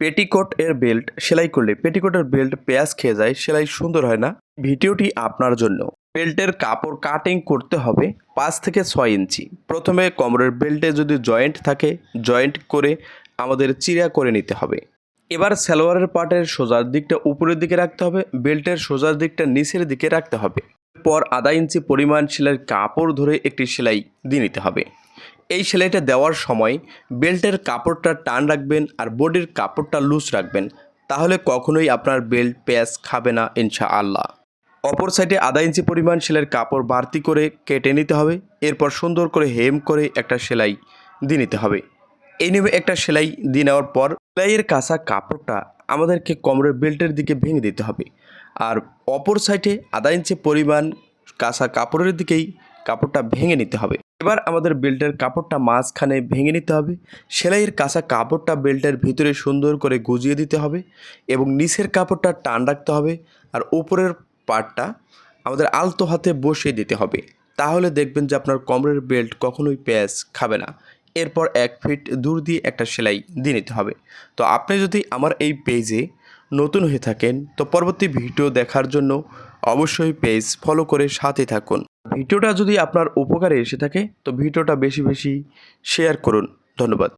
Petticoat এর belt সেলাই করলে পেটিকোটের বেল্ট পেঁয়াজ খেয়ে যায়, সেলাই সুন্দর হয় না। ভিডিওটি আপনার জন্য। বেল্টের কাপড় কাটিং করতে হবে পাঁচ থেকে ছয় ইঞ্চি। প্রথমে কোমরের বেল্টে যদি জয়েন্ট থাকে, জয়েন্ট করে আমাদের চিরা করে নিতে হবে। এবার সালোয়ারের পার্টের সোজার দিকটা উপরের দিকে রাখতে হবে, বেল্টের সোজার দিকটা নিচের দিকে রাখতে হবে। পর আধা ইঞ্চি পরিমাণ সেলাইয়ের কাপড় ধরে একটি সেলাই দিয়ে নিতে হবে। এই সেলাইটা দেওয়ার সময় বেল্টের কাপড়টা টান রাখবেন আর বডির কাপড়টা লুজ রাখবেন। তাহলে কখনোই আপনার বেল্ট প্যাচ খাবে না ইনশা আল্লাহ অপর সাইডে আধা ইঞ্চি পরিমাণ সেলাইয়ের কাপড় বাড়তি করে কেটে নিতে হবে। এরপর সুন্দর করে হেম করে একটা সেলাই দিয়ে নিতে হবে। এই নিয়ে একটা সেলাই দিয়ে নেওয়ার পর সেলাইয়ের কাঁচা কাপড়টা আমাদেরকে কোমরের বেল্টের দিকে ভেঙে দিতে হবে। আর অপর সাইডে আধা ইঞ্চি পরিমাণ কাঁচা কাপড়ের দিকেই কাপড়টা ভেঙে নিতে হবে। এবার আমাদের বেল্টের কাপড়টা মাঝখানে ভেঙে নিতে হবে। সেলাইয়ের কাঁচা কাপড়টা বেল্টের ভিতরে সুন্দর করে গুজিয়ে দিতে হবে এবং নিচের কাপড়টা টান রাখতে হবে আর উপরের পার্টটা আমাদের আলতো হাতে বসিয়ে দিতে হবে। তাহলে দেখবেন যে আপনার কোমরের বেল্ট কখনোই প্যাচ খাবে না। এরপর এক ফিট দূর দিয়ে একটা সেলাই দিয়ে নিতে হবে। তো আপনি যদি আমার এই পেজে নতুন হয়ে থাকেন, তো পরবর্তী ভিডিও দেখার জন্য অবশ্যই পেজ ফলো করে সাথে থাকুন। ভিডিওটা যদি আপনার উপকারে এসে থাকে, তো ভিডিওটা বেশি বেশি শেয়ার করুন। ধন্যবাদ।